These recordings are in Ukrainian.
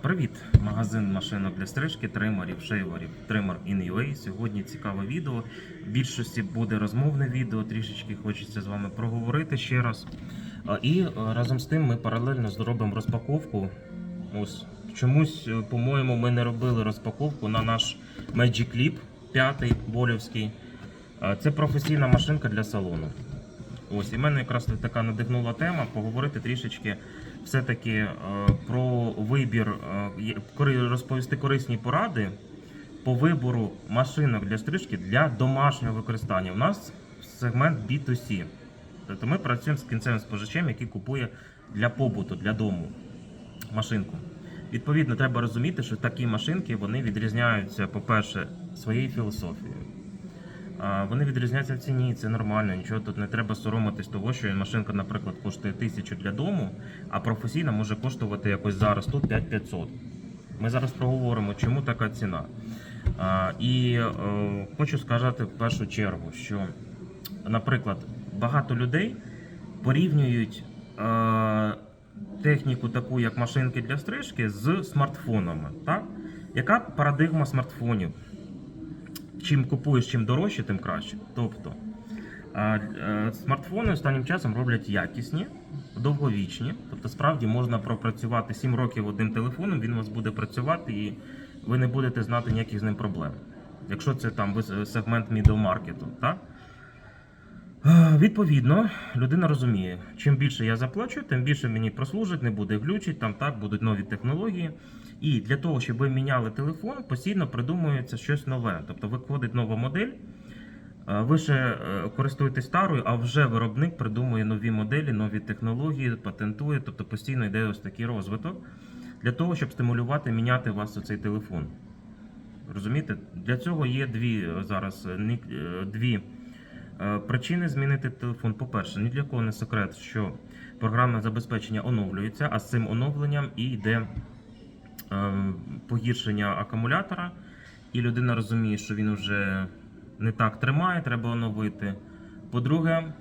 Привіт! Магазин машинок для стрижки, тримерів, шейверів, тример in.ua. Сьогодні цікаве відео. В більшості буде розмовне відео, трішечки хочеться з вами проговорити ще раз. І е, разом з тим ми паралельно зробимо розпаковку. Ось чомусь, е, по-моєму, ми не робили розпаковку на наш Magic Clip 5 болівський. Це професійна машинка для салону. Ось і мене якраз така надихнула тема поговорити трішечки все-таки е, про вибір, е, розповісти корисні поради по вибору машинок для стрижки для домашнього використання. У нас сегмент B2C. Тобто ми працюємо з кінцевим споживачем, який купує для побуту, для дому машинку. Відповідно, треба розуміти, що такі машинки вони відрізняються, по-перше, своєю філософією. Вони відрізняються в ціні, це нормально. Нічого тут не треба соромитись того, що машинка, наприклад, коштує тисячу для дому, а професійна може коштувати якось зараз тут 5500. Ми зараз проговоримо, чому така ціна. І е, хочу сказати в першу чергу, що, наприклад, багато людей порівнюють е, техніку, таку як машинки для стрижки, з смартфонами. Так? Яка парадигма смартфонів? Чим купуєш, чим дорожче, тим краще. Тобто е, смартфони останнім часом роблять якісні, довговічні. Тобто, справді можна пропрацювати 7 років одним телефоном, він у вас буде працювати і ви не будете знати ніяких з ним проблем. Якщо це там вис- сегмент мідомаркету, так? Е, Відповідно, людина розуміє, чим більше я заплачу, тим більше мені прослужить, не буде глючить, там так будуть нові технології. І для того, щоб ви міняли телефон, постійно придумується щось нове. Тобто виходить нова модель, е, ви ще е, користуєтесь старою, а вже виробник придумує нові моделі, нові технології, патентує, тобто постійно йде ось такий розвиток для того, щоб стимулювати, міняти вас цей телефон. Розумієте? Для цього є дві зараз дві причини змінити телефон. По-перше, ні для кого не секрет, що програмне забезпечення оновлюється, а з цим оновленням і йде е, погіршення акумулятора, і людина розуміє, що він вже не так тримає, треба оновити. По-друге,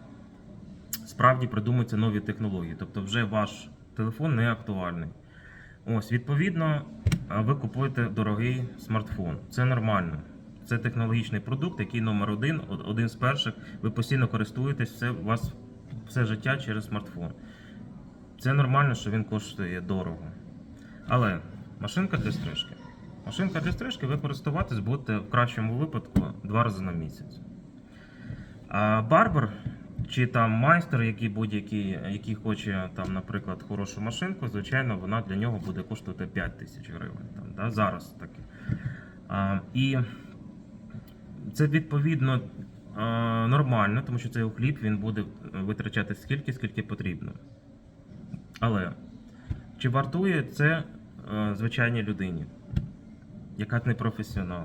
справді придумуються нові технології, тобто вже ваш телефон не актуальний. Ось, відповідно, ви купуєте дорогий смартфон. Це нормально. Це технологічний продукт, який номер один, один з перших. Ви постійно користуєтесь, все, у вас все життя через смартфон. Це нормально, що він коштує дорого. Але машинка для стрижки. Машинка для стрижки ви користуватись будете в кращому випадку два рази на місяць. А барбер чи там майстер, який будь-який, який хоче, там, наприклад, хорошу машинку, звичайно, вона для нього буде коштувати 5 тисяч гривень. Там, да, зараз таки. А, і це відповідно нормально, тому що цей хліб він буде витрачати скільки, скільки потрібно. Але чи вартує це е, звичайній людині, яка не професіонал?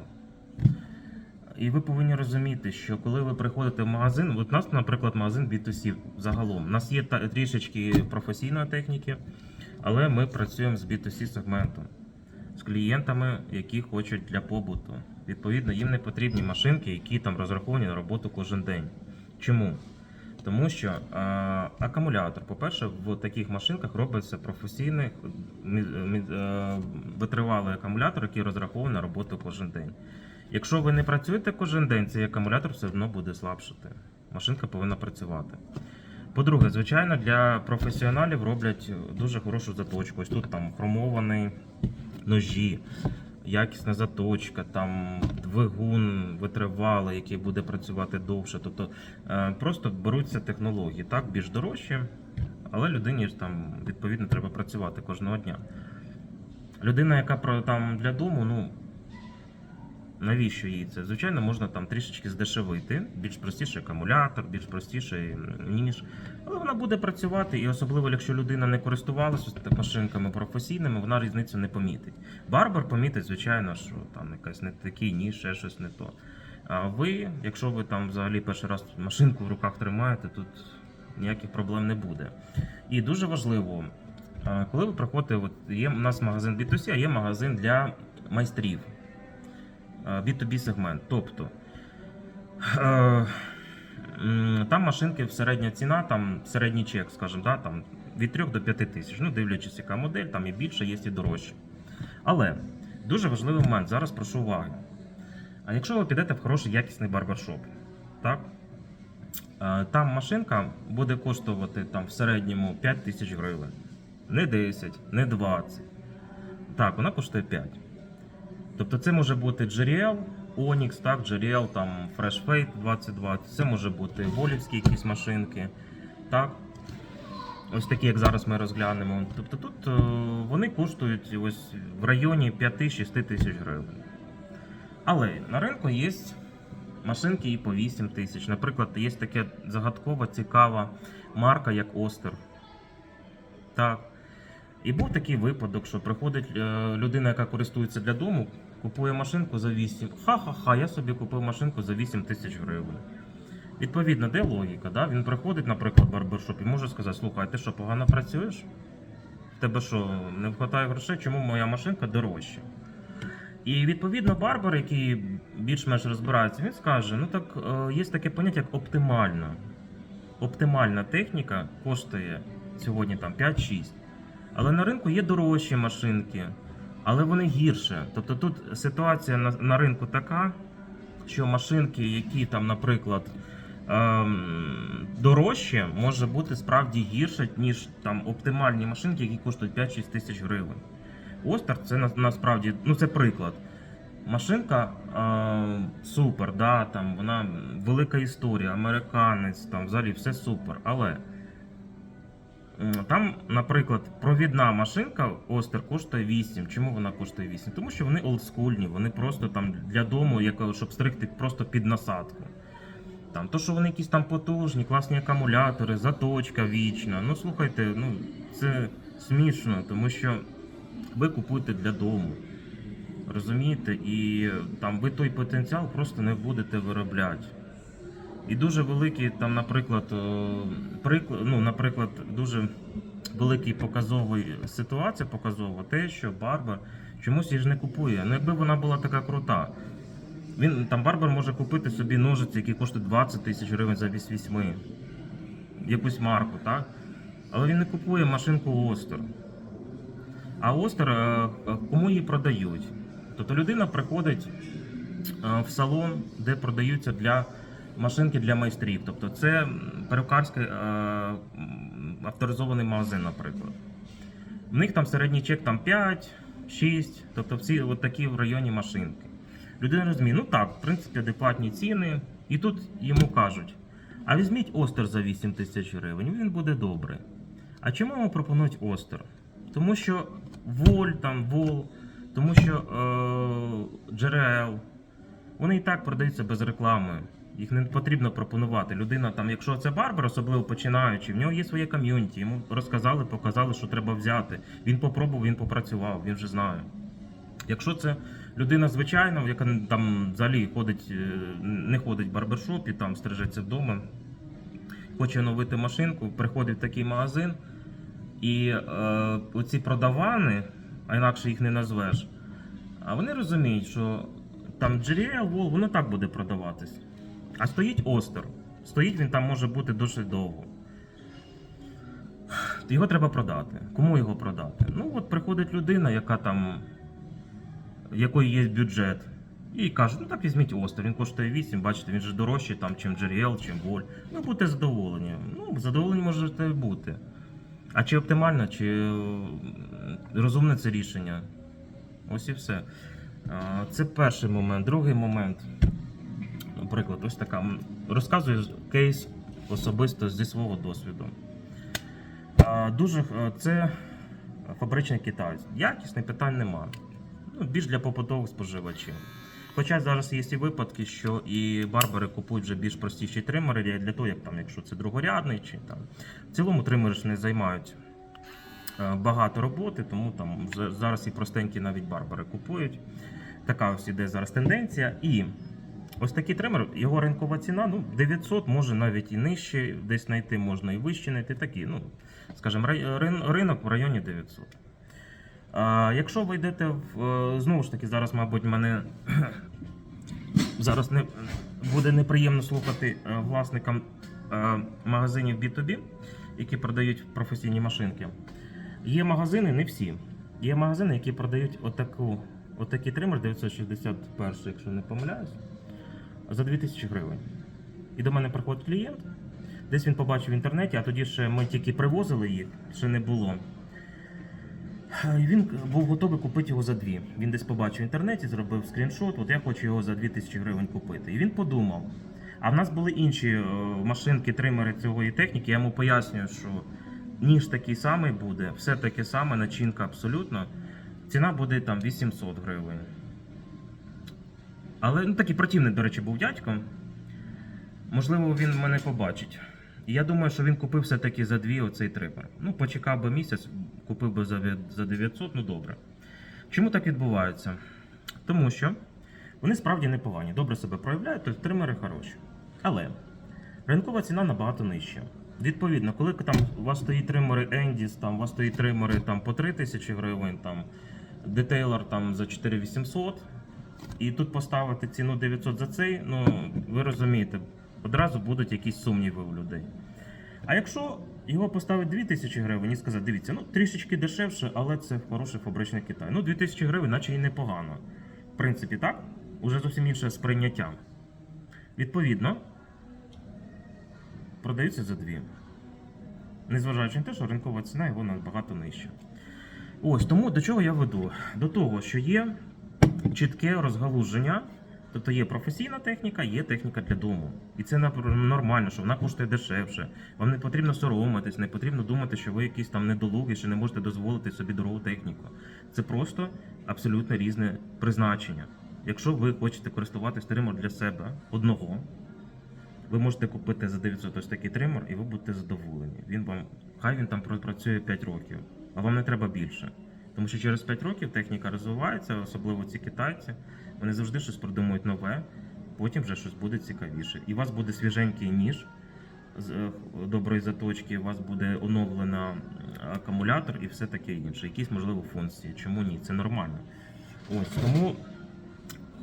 І ви повинні розуміти, що коли ви приходите в магазин, от у нас, наприклад, магазин B2C загалом. У нас є трішечки професійної техніки, але ми працюємо з B2C сегментом, з клієнтами, які хочуть для побуту. Відповідно, їм не потрібні машинки, які там розраховані на роботу кожен день. Чому? Тому що е, акумулятор, по-перше, в таких машинках робиться професійний е, витривалий акумулятор, який розрахований на роботу кожен день. Якщо ви не працюєте кожен день, цей акумулятор все одно буде слабшати. Машинка повинна працювати. По-друге, звичайно, для професіоналів роблять дуже хорошу заточку. Ось тут там хромовані ножі, якісна заточка, там двигун витривалий, який буде працювати довше. Тобто е, просто беруться технології, так, більш дорожчі, але людині ж там відповідно треба працювати кожного дня. Людина, яка там для дому, ну навіщо їй це? Звичайно, можна там трішечки здешевити, більш простіший акумулятор, більш простіший ніж. Але вона буде працювати, і особливо, якщо людина не користувалася машинками професійними, вона різницю не помітить. Барбар помітить, звичайно, що там якась не такий ніж, ще щось не то. А ви, якщо ви там взагалі перший раз машинку в руках тримаєте, тут ніяких проблем не буде. І дуже важливо, коли ви приходите, от є у нас магазин B2C, а є магазин для майстрів. Е, B2B сегмент. Тобто е, там машинки середня ціна, там середній чек, скажімо, да, там від 3 до 5 тисяч. Ну, дивлячись, яка модель, там і більше, є і дорожче. Але дуже важливий момент, зараз прошу уваги. А якщо ви підете в хороший якісний барбершоп, так? Е, Там машинка буде коштувати там, в середньому 5 тисяч гривень. Не 10, не 20. Так, вона коштує 5. Тобто це може бути GRL, Onyx, так, GRL, там Fresh Fade 2020, це може бути волівські якісь машинки. Так. Ось такі, як зараз ми розглянемо. Тобто тут е, вони коштують ось в районі 5-6 тисяч гривень. Але на ринку є машинки і по 8 тисяч. Наприклад, є така загадкова, цікава марка, як Остер. Так. І був такий випадок, що приходить е, людина, яка користується для дому, купує машинку за 8. Ха-ха-ха, я собі купив машинку за 8 тисяч гривень. Відповідно, де логіка? Да? Він приходить, наприклад, в барбершоп і може сказати, слухай, ти що, погано працюєш? Тебе що, не вистачає грошей, чому моя машинка дорожча? І відповідно барбер, який більш-менш розбирається, він скаже: ну так е, є таке поняття, як оптимальна. Оптимальна техніка коштує сьогодні там 5-6. Але на ринку є дорожчі машинки, але вони гірше. Тобто тут ситуація на, на ринку така, що машинки, які там, наприклад, ем, дорожчі, може бути справді гірше, ніж там оптимальні машинки, які коштують 5-6 тисяч гривень. Остер це на- насправді, ну це приклад. Машинка е, супер, да, там вона велика історія, американець, там взагалі все супер. Але там, наприклад, провідна машинка Остер коштує 8. Чому вона коштує 8? Тому що вони олдскульні, вони просто там для дому, щоб стригти просто під насадку. Там, то, що вони якісь там потужні, класні акумулятори, заточка вічна. Ну слухайте, ну це смішно, тому що ви купуєте для дому. Розумієте? І там ви той потенціал просто не будете виробляти. І дуже великий, там, наприклад, е, приклад, ну, наприклад, дуже великий показовий ситуація показова, те, що Барбар чомусь її ж не купує. Ну, якби вона була така крута. Він там Барбар може купити собі ножиці, які коштують 20 тисяч гривень за 8. Якусь марку, так? Але він не купує машинку Остер. А Остер е, е, кому її продають? Тобто людина приходить в салон, де продаються для машинки для майстрів. Тобто це перукарський е, авторизований магазин, наприклад. В них там середній чек там 5, 6, тобто всі от такі в районі машинки. Людина розуміє, ну так, в принципі, адекватні ціни. І тут йому кажуть: а візьміть Остер за 8 тисяч гривень, він буде добрий. А чому йому пропонують Остер? Тому що Воль, там, Вол, тому що е, GRL, вони і так продаються без реклами. Їх не потрібно пропонувати. Людина, там, якщо це барбер, особливо починаючи, в нього є своє ком'юніті, йому розказали, показали, що треба взяти. Він попробував, він попрацював, він вже знає. Якщо це людина звичайна, яка там взагалі ходить, е, не ходить в барбершоп і там стрижеться вдома, хоче оновити машинку, приходить в такий магазин, і е, оці продавани, а інакше їх не назвеш, а вони розуміють, що там Wall, воно так буде продаватись. А стоїть Остер. Стоїть він там може бути дуже довго. Його треба продати. Кому його продати? Ну, от приходить людина, яка там, якої є бюджет, і каже, ну так візьміть Остер, він коштує 8, бачите, він же дорожчий, там, чим GRL, чим Воль. Ну, будьте задоволені. Ну, задоволені можете бути. А чи оптимально, чи розумне це рішення? Ось і все. Це перший момент. Другий момент. Наприклад, ось така. Розказую кейс особисто зі свого досвіду. Дуже е, це фабричний китайць. Якісний питань нема. Ну, більш для побутових споживачів. Хоча зараз є і випадки, що і барбери купують вже більш простіші тримери для- для того, як там, якщо це другорядний, чи там. В цілому тримери ж не займають е, багато роботи, тому там зараз і простенькі навіть барбери купують. Така ось іде зараз тенденція. І ось такий тример, його ринкова ціна ну, 900, може навіть і нижче, десь знайти можна і вище знайти. Такі, ну, скажімо, рин- ринок в районі 900. А, якщо ви йдете в е, знову ж таки, зараз, мабуть, мене зараз не буде неприємно слухати е, власникам е, магазинів B2B, які продають професійні машинки. Є магазини, не всі. Є магазини, які продають отаку, отакий тример 961, якщо не помиляюсь, за 2000 гривень. І до мене приходить клієнт. Десь він побачив в інтернеті, а тоді ще ми тільки привозили їх, ще не було. Він був готовий купити його за дві. Він десь побачив в інтернеті, зробив скріншот, от я хочу його за 2000 гривень купити. І він подумав. А в нас були інші е, машинки, тримери цієї техніки. Я йому пояснюю, що ніж такий самий буде, все таке саме, начинка абсолютно. Ціна буде там 800 гривень. Але ну, такий противний, до речі, був дядько. Можливо, він мене побачить. І я думаю, що він купив все-таки за дві оцей тример. Ну, почекав би місяць, купив би за 900, ну добре. Чому так відбувається? Тому що вони справді непогані, добре себе проявляють, тобто тримери хороші. Але ринкова ціна набагато нижча. Відповідно, коли там у вас стоїть тримери Endis, там у вас стоїть тримери там, по 3000 гривень, там детейлер там, за 4800, і тут поставити ціну 900 за цей, ну ви розумієте, одразу будуть якісь сумніви у людей. А якщо його поставити 2000 гривень і сказати, дивіться, ну трішечки дешевше, але це хороший фабричний Китай. Ну 2000 гривень, наче і непогано. В принципі, так? Уже зовсім інше сприйняття. Відповідно, продаються за дві. Незважаючи на те, що ринкова ціна його набагато нижча. Ось тому до чого я веду? До того, що є чітке розгалуження. Тобто є професійна техніка, є техніка для дому. І це нормально, що вона коштує дешевше. Вам не потрібно соромитись, не потрібно думати, що ви якісь там недолугі, що не можете дозволити собі дорогу техніку. Це просто абсолютно різне призначення. Якщо ви хочете користуватись тримор для себе одного, ви можете купити за 900 ось такий тримор, і ви будете задоволені. Він вам, хай він там пропрацює 5 років, а вам не треба більше. Тому що через 5 років техніка розвивається, особливо ці китайці. Вони завжди щось придумують нове, потім вже щось буде цікавіше. І у вас буде свіженький ніж з е, доброї заточки, у вас буде оновлено акумулятор і все таке інше. Якісь можливо функції. Чому ні? Це нормально. Ось тому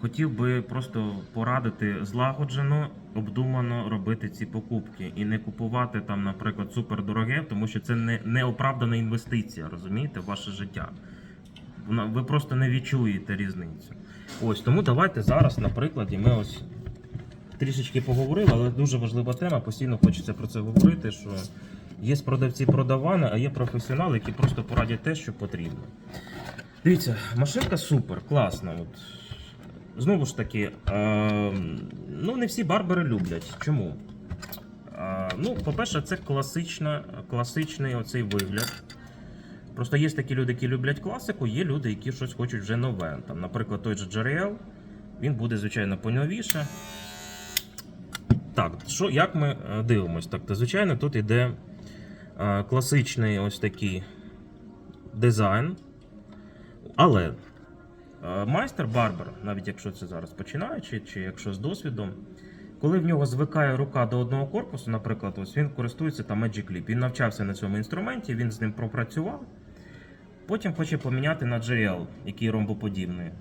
хотів би просто порадити злагоджено, обдумано робити ці покупки і не купувати там, наприклад, супердороге, тому що це не неоправдана інвестиція, розумієте, в ваше життя. Ви просто не відчуєте різницю. Ось тому давайте зараз, на прикладі, ми ось трішечки поговорили, але дуже важлива тема. Постійно хочеться про це говорити. Що є продавці продавани, а є професіонали, які просто порадять те, що потрібно. Дивіться, машинка супер, класна. От. Знову ж таки, е, ну не всі барбери люблять. Чому? Е, ну, по-перше, це класична, класичний оцей вигляд. Просто є такі люди, які люблять класику, є люди, які щось хочуть вже нове. Там, наприклад, той же JRL, він буде, звичайно, поновіше. Так, що, як ми е, дивимось? Так, то, звичайно, тут іде е, класичний ось такий дизайн. Але майстер барбер, навіть якщо це зараз починаючи, чи якщо з досвідом, коли в нього звикає рука до одного корпусу, наприклад, ось він користується там Magic Clip. Він навчався на цьому інструменті, він з ним пропрацював. Потім хоче поміняти на GL, який ромбоподібний.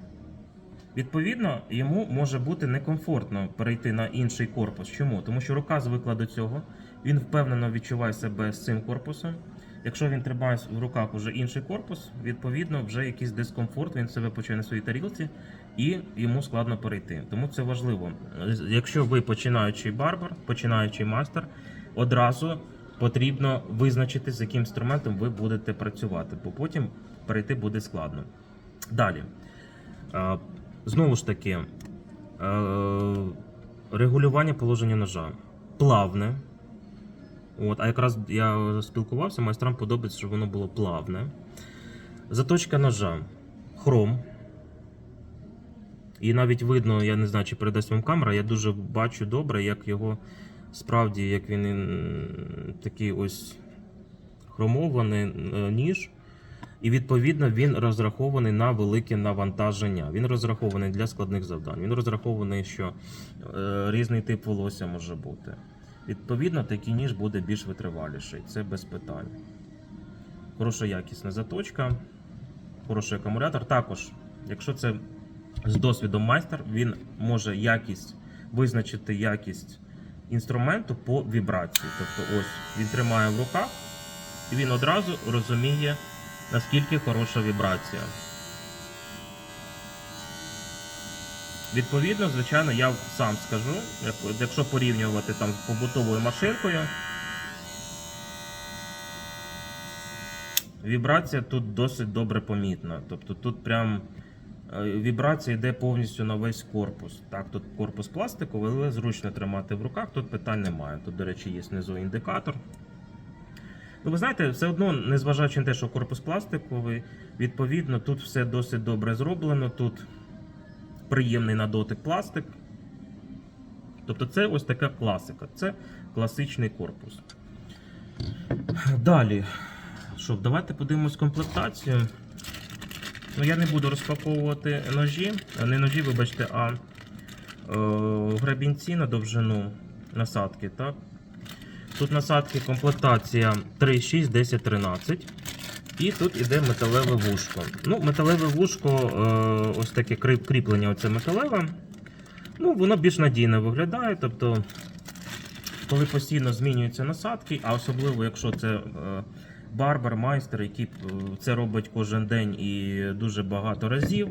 Відповідно, йому може бути некомфортно перейти на інший корпус. Чому? Тому що рука звикла до цього, він впевнено відчуває себе з цим корпусом. Якщо він тримає в руках уже інший корпус, відповідно, вже якийсь дискомфорт, він себе почує на своїй тарілці і йому складно перейти. Тому це важливо. Якщо ви починаючий барбар, починаючий майстер, одразу потрібно визначити, з яким інструментом ви будете працювати, бо потім перейти буде складно. Далі. Е, Знову ж таки, е, регулювання положення ножа. Плавне. От, а якраз я спілкувався, майстрам подобається, щоб воно було плавне. Заточка ножа. Хром. І навіть видно, я не знаю, чи передасть вам камера, я дуже бачу добре, як його справді, як він такий ось хромований е, ніж. І відповідно він розрахований на велике навантаження. Він розрахований для складних завдань. Він розрахований, що е, різний тип волосся може бути. Відповідно, такий ніж буде більш витриваліший. Це без питань. Хороша якісна заточка, хороший акумулятор. Також, якщо це з досвідом майстер, він може якість визначити якість інструменту по вібрації. Тобто, ось він тримає в руках, і він одразу розуміє наскільки хороша вібрація. Відповідно, звичайно, я сам скажу, якщо порівнювати там з побутовою машинкою, вібрація тут досить добре помітна. Тобто тут прям е, вібрація йде повністю на весь корпус. Так, тут корпус пластиковий, але зручно тримати в руках, тут питань немає. Тут, до речі, є знизу індикатор. Ну, ви знаєте, все одно, незважаючи на те, що корпус пластиковий, відповідно, тут все досить добре зроблено. Тут приємний на дотик пластик. Тобто це ось така класика. Це класичний корпус. Далі. Що, давайте подивимось комплектацію. Ну, я не буду розпаковувати ножі. Не ножі, вибачте, а е, грабінці на довжину насадки. Так? Тут насадки комплектація 3, 6, 10, 13. І тут іде металеве вушко. Ну, металеве вушко, е, ось таке кріплення, оце металеве. Ну, воно більш надійно виглядає. Тобто, коли постійно змінюються насадки, а особливо якщо це е, барбер, майстер, який е, це робить кожен день і дуже багато разів.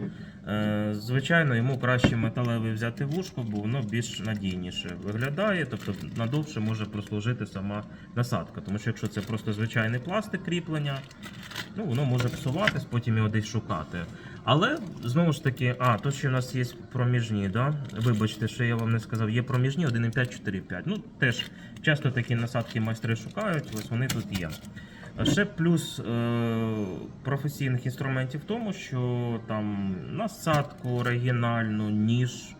Звичайно, йому краще металеве взяти вушко, бо воно більш надійніше виглядає, тобто надовше може прослужити сама насадка. Тому що якщо це просто звичайний пластик кріплення, ну воно може псуватись, потім його десь шукати. Але знову ж таки, а, тут ще в нас є проміжні, да? Вибачте, що я вам не сказав, є проміжні 1,5, 4,5. Ну, теж часто такі насадки майстри шукають, ось вони тут є. Ще плюс е, професійних інструментів в тому, що там насадку оригінальну, ніж,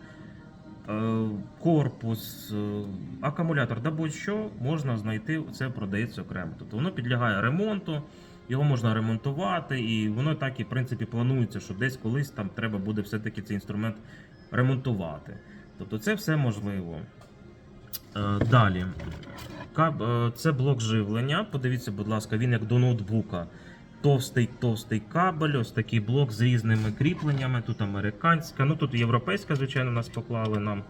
е, корпус, е, акумулятор, да будь-що можна знайти, це продається окремо. Тобто воно підлягає ремонту, його можна ремонтувати, і воно так і в принципі планується, що десь колись там треба буде все-таки цей інструмент ремонтувати. Тобто це все можливо. Е, Далі. Е, Це блок живлення. Подивіться, будь ласка, він як до ноутбука. Товстий товстий кабель, ось такий блок з різними кріпленнями. Тут американська, ну тут європейська, звичайно, нас поклали нам.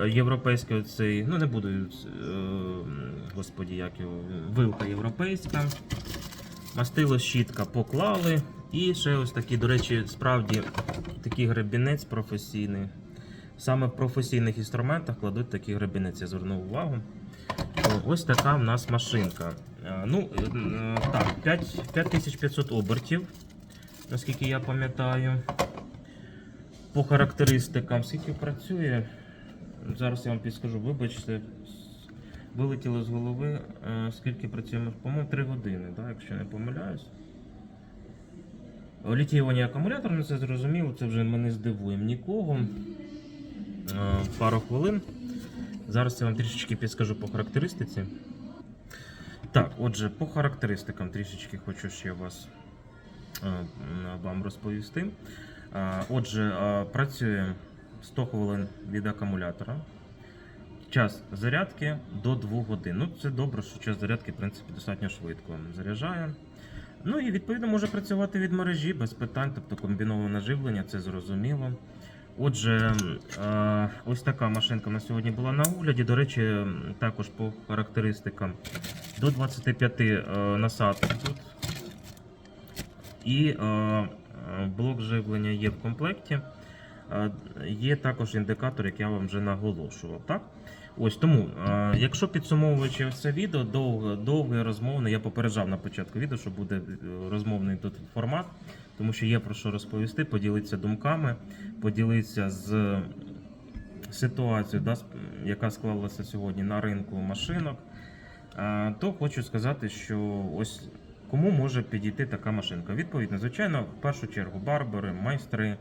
Е, Європейський оцей, ну не буду, господі, як його, вилка європейська. Мастило щітка поклали. І ще ось такий, до речі, справді такий гребінець професійний. Саме в професійних інструментах кладуть такий гребінець, я звернув увагу. Ось така в нас машинка. Е, Ну, е, е, так, 5500 обертів, наскільки я пам'ятаю. По характеристикам, скільки працює, зараз я вам підскажу, вибачте, вилетіло з голови, е, скільки працює, по-моєму, 3 години, да, якщо не помиляюсь. Літіювання акумулятора, ну це зрозуміло, це вже ми не здивуємо нікого. Е, Пару хвилин. Зараз я вам трішечки підскажу по характеристиці. Так, отже, по характеристикам трішечки хочу ще вас е, вам розповісти. Отже, працює 100 хвилин від акумулятора. Час зарядки до 2 годин. Ну, це добре, що час зарядки, в принципі, достатньо швидко заряджає. Ну і відповідно може працювати від мережі без питань, тобто комбіноване живлення, це зрозуміло. Отже, е, ось така машинка на сьогодні була на огляді. До речі, також по характеристикам до 25 е, насадок тут. І е, блок живлення є в комплекті. Є також індикатор, як я вам вже наголошував. Так? Ось тому, е, якщо підсумовуючи це відео, довге, довге розмовне, я попереджав на початку відео, що буде е, розмовний тут формат, тому що є про що розповісти, поділитися думками, поділитися з ситуацією, да, яка склалася сьогодні на ринку машинок. Е, То хочу сказати, що ось кому може підійти така машинка. Відповідно, звичайно, в першу чергу барбери, майстри.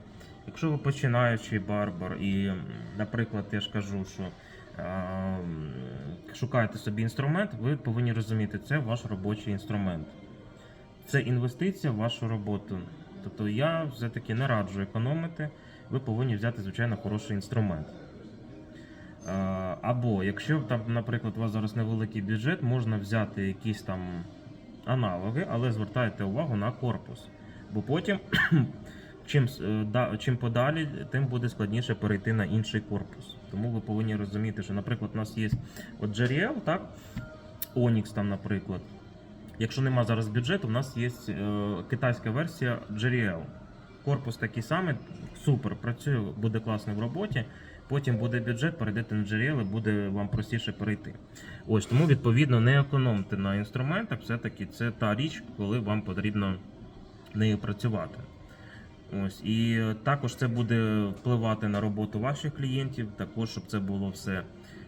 Якщо ви починаючий барбер, і, наприклад, я ж кажу, що шукаєте собі інструмент, ви повинні розуміти, це ваш робочий інструмент. Це інвестиція в вашу роботу. Тобто я все-таки не раджу економити, ви повинні взяти, звичайно, хороший інструмент. Е, Або якщо там, наприклад, у вас зараз невеликий бюджет, можна взяти якісь там аналоги, але звертайте увагу на корпус. Бо потім, чим, е, чим подалі, тим буде складніше перейти на інший корпус. Тому ви повинні розуміти, що, наприклад, у нас є от JRL, так? Onyx там, наприклад. Якщо нема зараз бюджету, у нас є е, китайська версія JRL. Корпус такий самий, супер, працює, буде класно в роботі. Потім буде бюджет, перейдете на і буде вам простіше перейти. Ось тому, відповідно, не економте на інструментах, все-таки це та річ, коли вам потрібно нею працювати. Ось і також це буде впливати на роботу ваших клієнтів, також щоб це було все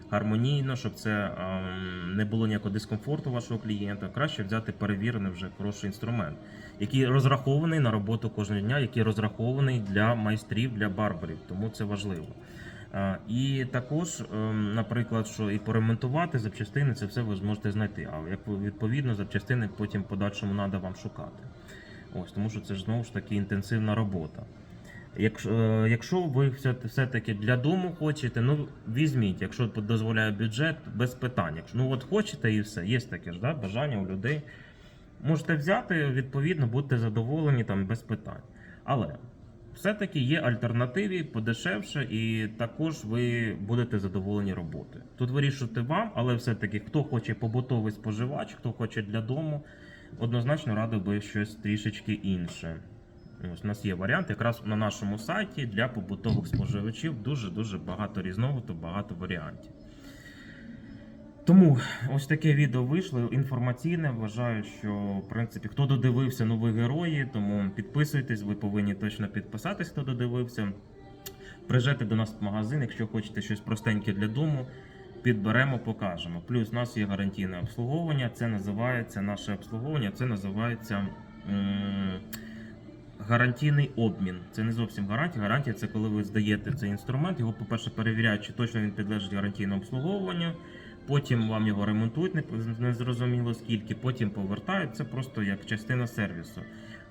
гармонійно, щоб це ем, не було ніякого дискомфорту вашого клієнта. Краще взяти перевірений вже хороший інструмент, який розрахований на роботу кожного дня, який розрахований для майстрів, для барберів, тому це важливо. Е, І також, ем, наприклад, що і поремонтувати запчастини, це все ви зможете знайти. А як відповідно запчастини потім в подальшому треба вам шукати. Ось тому, що це ж знову ж таки інтенсивна робота. Якщо, е, якщо ви все, все-таки для дому хочете, ну візьміть, якщо дозволяє бюджет, без питань. Якщо ну от хочете і все, є таке ж да, бажання у людей. Можете взяти, відповідно, будьте задоволені там без питань. Але все-таки є альтернативи подешевше, і також ви будете задоволені роботою. Тут вирішувати вам, але все-таки хто хоче побутовий споживач, хто хоче для дому, однозначно радив би щось трішечки інше. Ось у нас є варіант якраз на нашому сайті для побутових споживачів дуже-дуже багато різновиду, багато варіантів. Тому ось таке відео вийшло інформаційне. Вважаю, що в принципі хто додивився нові герої, тому підписуйтесь, ви повинні точно підписатись, хто додивився. Приїжджайте до нас в магазин, якщо хочете щось простеньке для дому, підберемо, покажемо. Плюс у нас є гарантійне обслуговування. Це називається наше обслуговування, це називається. м, Гарантійний обмін. Це не зовсім гарантія. Гарантія це коли ви здаєте цей інструмент. Його, по-перше, перевіряють, чи точно він підлежить гарантійному обслуговуванню. Потім вам його ремонтують, не- незрозуміло скільки, потім повертають. Це просто як частина сервісу.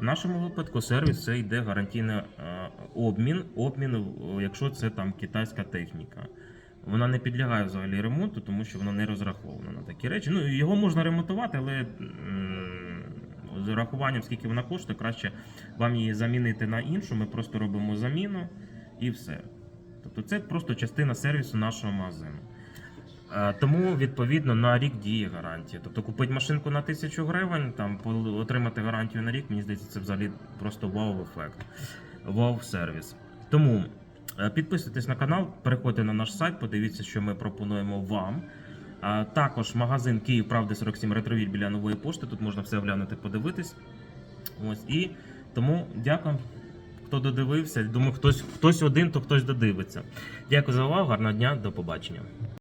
В нашому випадку сервіс це йде гарантійний е, обмін, обмін, е, якщо це там китайська техніка. Вона не підлягає взагалі ремонту, тому що вона не розрахована на такі речі. Ну його можна ремонтувати, але з урахуванням, скільки вона коштує, краще вам її замінити на іншу. Ми просто робимо заміну і все. Тобто це просто частина сервісу нашого магазину. Тому відповідно на рік діє гарантія. Тобто купити машинку на 1000 гривень, там отримати гарантію на рік, мені здається, це взагалі просто вау-ефект, вау-сервіс. Тому підписуйтесь на канал, переходьте на наш сайт, подивіться, що ми пропонуємо вам. А також магазин Київ Правди 47 ретровіль біля нової пошти. Тут можна все оглянути, подивитись. Ось і тому дякую, хто додивився. Думаю, хтось хтось один, то хтось додивиться. Дякую за увагу, гарного дня, до побачення.